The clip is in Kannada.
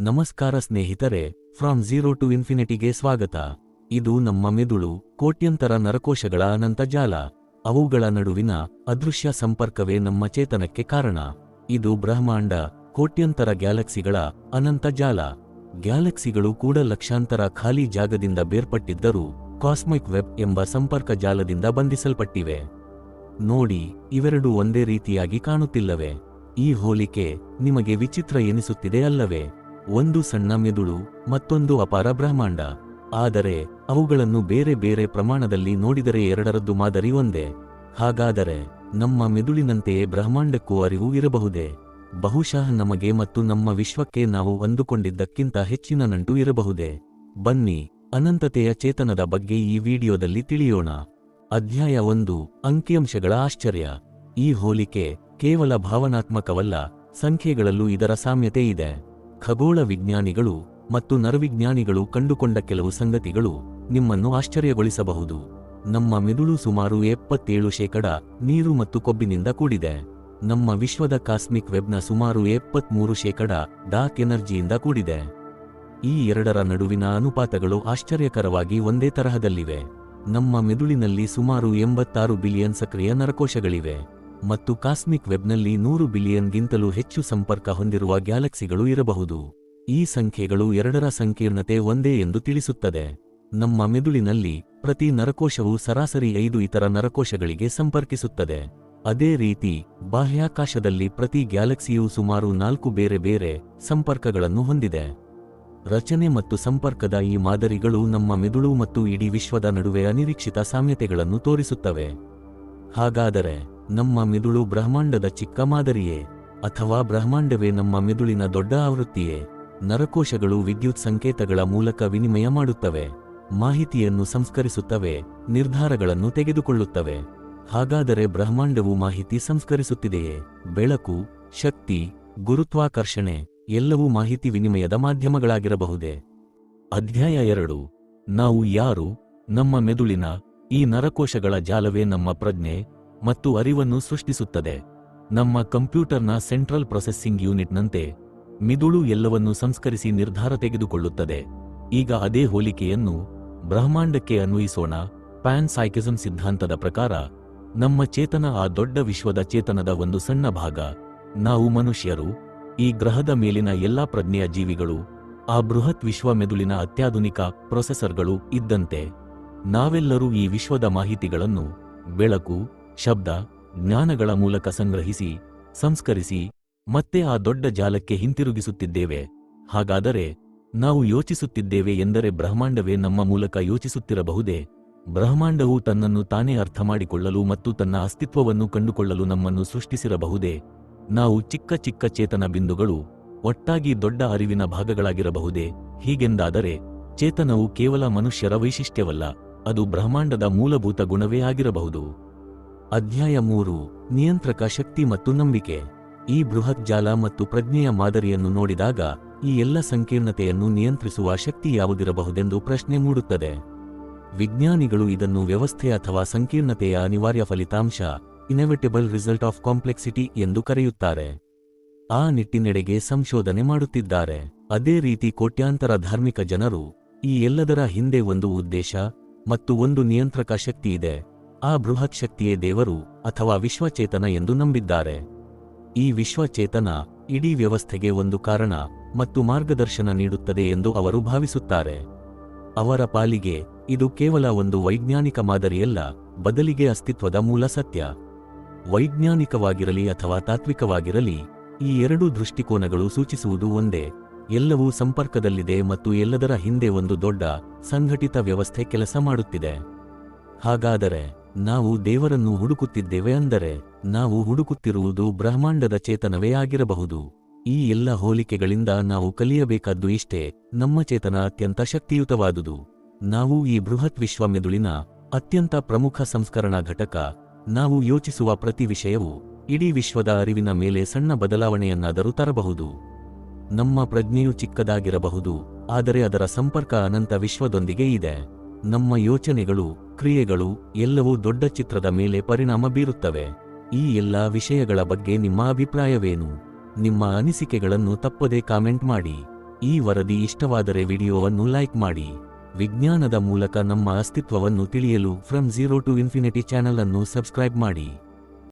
ನಮಸ್ಕಾರ ಸ್ನೇಹಿತರೆ, ಫ್ರಾಮ್ ಝೀರೋ ಟು ಇನ್ಫಿನಿಟಿಗೆ ಸ್ವಾಗತ. ಇದು ನಮ್ಮ ಮೆದುಳು, ಕೋಟ್ಯಂತರ ನರಕೋಶಗಳ ಅನಂತ ಜಾಲ. ಅವುಗಳ ನಡುವಿನ ಅದೃಶ್ಯ ಸಂಪರ್ಕವೇ ನಮ್ಮ ಚೇತನಕ್ಕೆ ಕಾರಣ. ಇದು ಬ್ರಹ್ಮಾಂಡ, ಕೋಟ್ಯಂತರ ಗ್ಯಾಲಕ್ಸಿಗಳ ಅನಂತ ಜಾಲ. ಗ್ಯಾಲಕ್ಸಿಗಳು ಕೂಡ ಲಕ್ಷಾಂತರ ಖಾಲಿ ಜಾಗದಿಂದ ಬೇರ್ಪಟ್ಟಿದ್ದರೂ, ಕಾಸ್ಮಿಕ್ ವೆಬ್ ಎಂಬ ಸಂಪರ್ಕ ಜಾಲದಿಂದ ಬಂಧಿಸಲ್ಪಟ್ಟಿವೆ. ನೋಡಿ, ಇವೆರಡೂ ಒಂದೇ ರೀತಿಯಾಗಿ ಕಾಣುತ್ತಿಲ್ಲವೆ. ಈ ಹೋಲಿಕೆ ನಿಮಗೆ ವಿಚಿತ್ರ ಎನಿಸುತ್ತಿದೆ ಅಲ್ಲವೇ? ಒಂದು ಸಣ್ಣ ಮೆದುಳು, ಮತ್ತೊಂದು ಅಪಾರ ಬ್ರಹ್ಮಾಂಡ. ಆದರೆ, ಅವುಗಳನ್ನು ಬೇರೆ ಬೇರೆ ಪ್ರಮಾಣದಲ್ಲಿ ನೋಡಿದರೆ ಎರಡರದ್ದು ಮಾದರಿ ಒಂದೇ. ಹಾಗಾದರೆ, ನಮ್ಮ ಮೆದುಳಿನಂತೆಯೇ ಬ್ರಹ್ಮಾಂಡಕ್ಕೂ ಅರಿವು ಇರಬಹುದೇ? ಬಹುಶಃ ನಮಗೆ ಮತ್ತು ನಮ್ಮ ವಿಶ್ವಕ್ಕೆ ನಾವು ಅಂದುಕೊಂಡಿದ್ದಕ್ಕಿಂತ ಹೆಚ್ಚಿನ ನಂಟು ಇರಬಹುದೇ? ಬನ್ನಿ, ಅನಂತತೆಯ ಚೇತನದ ಬಗ್ಗೆ ಈ ವಿಡಿಯೋದಲ್ಲಿ ತಿಳಿಯೋಣ. ಅಧ್ಯಾಯ ಒಂದು, ಅಂಕಿಅಂಶಗಳ ಆಶ್ಚರ್ಯ. ಈ ಹೋಲಿಕೆ ಕೇವಲ ಭಾವನಾತ್ಮಕವಲ್ಲ, ಸಂಖ್ಯೆಗಳಲ್ಲೂ ಇದರ ಸಾಮ್ಯತೆ ಇದೆ. ಖಗೋಳ ವಿಜ್ಞಾನಿಗಳು ಮತ್ತು ನರವಿಜ್ಞಾನಿಗಳು ಕಂಡುಕೊಂಡ ಕೆಲವು ಸಂಗತಿಗಳು ನಿಮ್ಮನ್ನು ಆಶ್ಚರ್ಯಗೊಳಿಸಬಹುದು. ನಮ್ಮ ಮೆದುಳು ಸುಮಾರು ಎಪ್ಪತ್ತೇಳು ಶೇಕಡ ನೀರು ಮತ್ತು ಕೊಬ್ಬಿನಿಂದ ಕೂಡಿದೆ. ನಮ್ಮ ವಿಶ್ವದ ಕಾಸ್ಮಿಕ್ ವೆಬ್ನ ಸುಮಾರು ಎಪ್ಪತ್ಮೂರು ಶೇಕಡ ಡಾರ್ಕ್ ಎನರ್ಜಿಯಿಂದ ಕೂಡಿದೆ. ಈ ಎರಡರ ನಡುವಿನ ಅನುಪಾತಗಳು ಆಶ್ಚರ್ಯಕರವಾಗಿ ಒಂದೇ ತರಹದಲ್ಲಿವೆ. ನಮ್ಮ ಮೆದುಳಿನಲ್ಲಿ ಸುಮಾರು ಎಂಬತ್ತಾರು ಬಿಲಿಯನ್ ಸಕ್ರಿಯ ನರಕೋಶಗಳಿವೆ. ಮತ್ತು ಕಾಸ್ಮಿಕ್ ವೆಬ್ನಲ್ಲಿ ನೂರು ಬಿಲಿಯನ್ಗಿಂತಲೂ ಹೆಚ್ಚು ಸಂಪರ್ಕ ಹೊಂದಿರುವ ಗ್ಯಾಲಕ್ಸಿಗಳು ಇರಬಹುದು. ಈ ಸಂಖ್ಯೆಗಳು ಎರಡರ ಸಂಕೀರ್ಣತೆ ಒಂದೇ ಎಂದು ತಿಳಿಸುತ್ತದೆ. ನಮ್ಮ ಮೆದುಳಿನಲ್ಲಿ ಪ್ರತಿ ನರಕೋಶವು ಸರಾಸರಿ ಐದು ಇತರ ನರಕೋಶಗಳಿಗೆ ಸಂಪರ್ಕಿಸುತ್ತದೆ. ಅದೇ ರೀತಿ, ಬಾಹ್ಯಾಕಾಶದಲ್ಲಿ ಪ್ರತಿ ಗ್ಯಾಲಕ್ಸಿಯು ಸುಮಾರು ನಾಲ್ಕು ಬೇರೆ ಬೇರೆ ಸಂಪರ್ಕಗಳನ್ನು ಹೊಂದಿದೆ. ರಚನೆ ಮತ್ತು ಸಂಪರ್ಕದ ಈ ಮಾದರಿಗಳು ನಮ್ಮ ಮೆದುಳು ಮತ್ತು ಇಡೀ ವಿಶ್ವದ ನಡುವೆ ಅನಿರೀಕ್ಷಿತ ಸಾಮ್ಯತೆಗಳನ್ನು ತೋರಿಸುತ್ತವೆ. ಹಾಗಾದರೆ ನಮ್ಮ ಮಿದುಳು ಬ್ರಹ್ಮಾಂಡದ ಚಿಕ್ಕ ಮಾದರಿಯೇ ಅಥವಾ ಬ್ರಹ್ಮಾಂಡವೇ ನಮ್ಮ ಮಿದುಳಿನ ದೊಡ್ಡ ಆವೃತ್ತಿಯೇ? ನರಕೋಶಗಳು ವಿದ್ಯುತ್ ಸಂಕೇತಗಳ ಮೂಲಕ ವಿನಿಮಯ ಮಾಡುತ್ತವೆ, ಮಾಹಿತಿಯನ್ನು ಸಂಸ್ಕರಿಸುತ್ತವೆ, ನಿರ್ಧಾರಗಳನ್ನು ತೆಗೆದುಕೊಳ್ಳುತ್ತವೆ. ಹಾಗಾದರೆ ಬ್ರಹ್ಮಾಂಡವು ಮಾಹಿತಿ ಸಂಸ್ಕರಿಸುತ್ತಿದೆಯೇ? ಬೆಳಕು, ಶಕ್ತಿ, ಗುರುತ್ವಾಕರ್ಷಣೆ ಎಲ್ಲವೂ ಮಾಹಿತಿ ವಿನಿಮಯದ ಮಾಧ್ಯಮಗಳಾಗಿರಬಹುದೇ? ಅಧ್ಯಾಯ ಎರಡು. ನಾವು ಯಾರು? ನಮ್ಮ ಮೆದುಳಿನ ಈ ನರಕೋಶಗಳ ಜಾಲವೇ ನಮ್ಮ ಪ್ರಜ್ಞೆ? ಮತ್ತು ಅರಿವನ್ನು ಸೃಷ್ಟಿಸುತ್ತದೆ. ನಮ್ಮ ಕಂಪ್ಯೂಟರ್ನ ಸೆಂಟ್ರಲ್ ಪ್ರೊಸೆಸಿಂಗ್ ಯೂನಿಟ್ನಂತೆ ಮಿದುಳು ಎಲ್ಲವನ್ನೂ ಸಂಸ್ಕರಿಸಿ ನಿರ್ಧಾರ ತೆಗೆದುಕೊಳ್ಳುತ್ತದೆ. ಈಗ ಅದೇ ಹೋಲಿಕೆಯನ್ನು ಬ್ರಹ್ಮಾಂಡಕ್ಕೆ ಅನ್ವಯಿಸೋಣ. ಪ್ಯಾನ್ ಸೈಕಿಸಮ್ ಸಿದ್ಧಾಂತದ ಪ್ರಕಾರ ನಮ್ಮ ಚೇತನ ಆ ದೊಡ್ಡ ವಿಶ್ವದ ಚೇತನದ ಒಂದು ಸಣ್ಣ ಭಾಗ. ನಾವು ಮನುಷ್ಯರು, ಈ ಗ್ರಹದ ಮೇಲಿನ ಎಲ್ಲಾ ಪ್ರಜ್ಞೆಯ ಜೀವಿಗಳು, ಆ ಬೃಹತ್ ವಿಶ್ವ ಮೆದುಳಿನ ಅತ್ಯಾಧುನಿಕ ಪ್ರೊಸೆಸರ್ಗಳು ಇದ್ದಂತೆ ನಾವೆಲ್ಲರೂ ಈ ವಿಶ್ವದ ಮಾಹಿತಿಗಳನ್ನು, ಬೆಳಕು ಶಬ್ದ ಜ್ಞಾನಗಳ ಮೂಲಕ ಸಂಗ್ರಹಿಸಿ, ಸಂಸ್ಕರಿಸಿ ಮತ್ತೆ ಆ ದೊಡ್ಡ ಜಾಲಕ್ಕೆ ಹಿಂತಿರುಗಿಸುತ್ತಿದ್ದೇವೆ. ಹಾಗಾದರೆ ನಾವು ಯೋಚಿಸುತ್ತಿದ್ದೇವೆ ಎಂದರೆ ಬ್ರಹ್ಮಾಂಡವೇ ನಮ್ಮ ಮೂಲಕ ಯೋಚಿಸುತ್ತಿರಬಹುದೇ? ಬ್ರಹ್ಮಾಂಡವು ತನ್ನನ್ನು ತಾನೇ ಅರ್ಥಮಾಡಿಕೊಳ್ಳಲು ಮತ್ತು ತನ್ನ ಅಸ್ತಿತ್ವವನ್ನು ಕಂಡುಕೊಳ್ಳಲು ನಮ್ಮನ್ನು ಸೃಷ್ಟಿಸಿರಬಹುದೇ? ನಾವು ಚಿಕ್ಕ ಚಿಕ್ಕ ಚೇತನ ಬಿಂದುಗಳು, ಒಟ್ಟಾಗಿ ದೊಡ್ಡ ಅರಿವಿನ ಭಾಗಗಳಾಗಿರಬಹುದೇ? ಹೀಗೆಂದಾದರೆ ಚೇತನವು ಕೇವಲ ಮನುಷ್ಯರ ವೈಶಿಷ್ಟ್ಯವಲ್ಲ, ಅದು ಬ್ರಹ್ಮಾಂಡದ ಮೂಲಭೂತ ಗುಣವೇ ಆಗಿರಬಹುದು. ಅಧ್ಯಾಯ ಮೂರು, ನಿಯಂತ್ರಕ ಶಕ್ತಿ ಮತ್ತು ನಂಬಿಕೆ. ಈ ಬೃಹತ್ ಜಾಲ ಮತ್ತು ಪ್ರಜ್ಞೆಯ ಮಾದರಿಯನ್ನು ನೋಡಿದಾಗ, ಈ ಎಲ್ಲ ಸಂಕೀರ್ಣತೆಯನ್ನು ನಿಯಂತ್ರಿಸುವ ಶಕ್ತಿ ಯಾವುದಿರಬಹುದೆಂದು ಪ್ರಶ್ನೆ ಮೂಡುತ್ತದೆ. ವಿಜ್ಞಾನಿಗಳು ಇದನ್ನು ವ್ಯವಸ್ಥೆ ಅಥವಾ ಸಂಕೀರ್ಣತೆಯ ಅನಿವಾರ್ಯ ಫಲಿತಾಂಶ ಇನೆವಿಟೆಬಲ್ ರಿಸಲ್ಟ್ ಆಫ್ ಕಾಂಪ್ಲೆಕ್ಸಿಟಿ ಎಂದು ಕರೆಯುತ್ತಾರೆ. ಆ ನಿಟ್ಟಿನೆಡೆಗೆ ಸಂಶೋಧನೆ ಮಾಡುತ್ತಿದ್ದಾರೆ. ಅದೇ ರೀತಿ ಕೋಟ್ಯಾಂತರ ಧಾರ್ಮಿಕ ಜನರು, ಈ ಎಲ್ಲದರ ಹಿಂದೆ ಒಂದು ಉದ್ದೇಶ, ಮತ್ತು ಒಂದು ನಿಯಂತ್ರಕ ಶಕ್ತಿ ಇದೆ. ಆ ಬೃಹತ್ ಶಕ್ತಿಯೇ ದೇವರು ಅಥವಾ ವಿಶ್ವಚೇತನ ಎಂದು ನಂಬಿದ್ದಾರೆ. ಈ ವಿಶ್ವಚೇತನ ಇಡೀ ವ್ಯವಸ್ಥೆಗೆ ಒಂದು ಕಾರಣ ಮತ್ತು ಮಾರ್ಗದರ್ಶನ ನೀಡುತ್ತದೆ ಎಂದು ಅವರು ಭಾವಿಸುತ್ತಾರೆ. ಅವರ ಪಾಲಿಗೆ ಇದು ಕೇವಲ ಒಂದು ವೈಜ್ಞಾನಿಕ ಮಾದರಿಯಲ್ಲ, ಬದಲಿಗೆ ಅಸ್ತಿತ್ವದ ಮೂಲ ಸತ್ಯ. ವೈಜ್ಞಾನಿಕವಾಗಿರಲಿ ಅಥವಾ ತಾತ್ವಿಕವಾಗಿರಲಿ, ಈ ಎರಡೂ ದೃಷ್ಟಿಕೋನಗಳು ಸೂಚಿಸುವುದು ಒಂದೇ. ಎಲ್ಲವೂ ಸಂಪರ್ಕದಲ್ಲಿದೆ ಮತ್ತು ಎಲ್ಲದರ ಹಿಂದೆ ಒಂದು ದೊಡ್ಡ, ಸಂಘಟಿತ ವ್ಯವಸ್ಥೆ ಕೆಲಸ ಮಾಡುತ್ತಿದೆ. ಹಾಗಾದರೆ ನಾವು ದೇವರನ್ನು ಹುಡುಕುತ್ತಿದ್ದೇವೆ ಅಂದರೆ, ನಾವು ಹುಡುಕುತ್ತಿರುವುದು ಬ್ರಹ್ಮಾಂಡದ ಚೇತನವೇ ಆಗಿರಬಹುದು. ಈ ಎಲ್ಲ ಹೋಲಿಕೆಗಳಿಂದ ನಾವು ಕಲಿಯಬೇಕಾದ್ದು ಇಷ್ಟೇ, ನಮ್ಮ ಚೇತನ ಅತ್ಯಂತ ಶಕ್ತಿಯುತವಾದುದು. ನಾವು ಈ ಬೃಹತ್ ವಿಶ್ವ ಮೆದುಳಿನ ಅತ್ಯಂತ ಪ್ರಮುಖ ಸಂಸ್ಕರಣಾ ಘಟಕ, ನಾವು ಯೋಚಿಸುವ ಪ್ರತಿ ವಿಷಯವು ಇಡೀ ವಿಶ್ವದ ಅರಿವಿನ ಮೇಲೆ ಸಣ್ಣ ಬದಲಾವಣೆಯನ್ನಾದರೂ ತರಬಹುದು. ನಮ್ಮ ಪ್ರಜ್ಞೆಯು ಚಿಕ್ಕದಾಗಿರಬಹುದು, ಆದರೆ ಅದರ ಸಂಪರ್ಕ ಅನಂತ ವಿಶ್ವದೊಂದಿಗೆ ಇದೆ. ನಮ್ಮ ಯೋಚನೆಗಳು, ಕ್ರಿಯೆಗಳು ಎಲ್ಲವೂ ದೊಡ್ಡ ಚಿತ್ರದ ಮೇಲೆ ಪರಿಣಾಮ ಬೀರುತ್ತವೆ. ಈ ಎಲ್ಲ ವಿಷಯಗಳ ಬಗ್ಗೆ ನಿಮ್ಮ ಅಭಿಪ್ರಾಯವೇನು? ನಿಮ್ಮ ಅನಿಸಿಕೆಗಳನ್ನು ತಪ್ಪದೇ ಕಾಮೆಂಟ್ ಮಾಡಿ. ಈ ವರದಿ ಇಷ್ಟವಾದರೆ ವಿಡಿಯೋವನ್ನು ಲೈಕ್ ಮಾಡಿ. ವಿಜ್ಞಾನದ ಮೂಲಕ ನಮ್ಮ ಅಸ್ತಿತ್ವವನ್ನು ತಿಳಿಯಲು from zero to infinity channel ಅನ್ನು ಸಬ್ಸ್ಕ್ರೈಬ್ ಮಾಡಿ.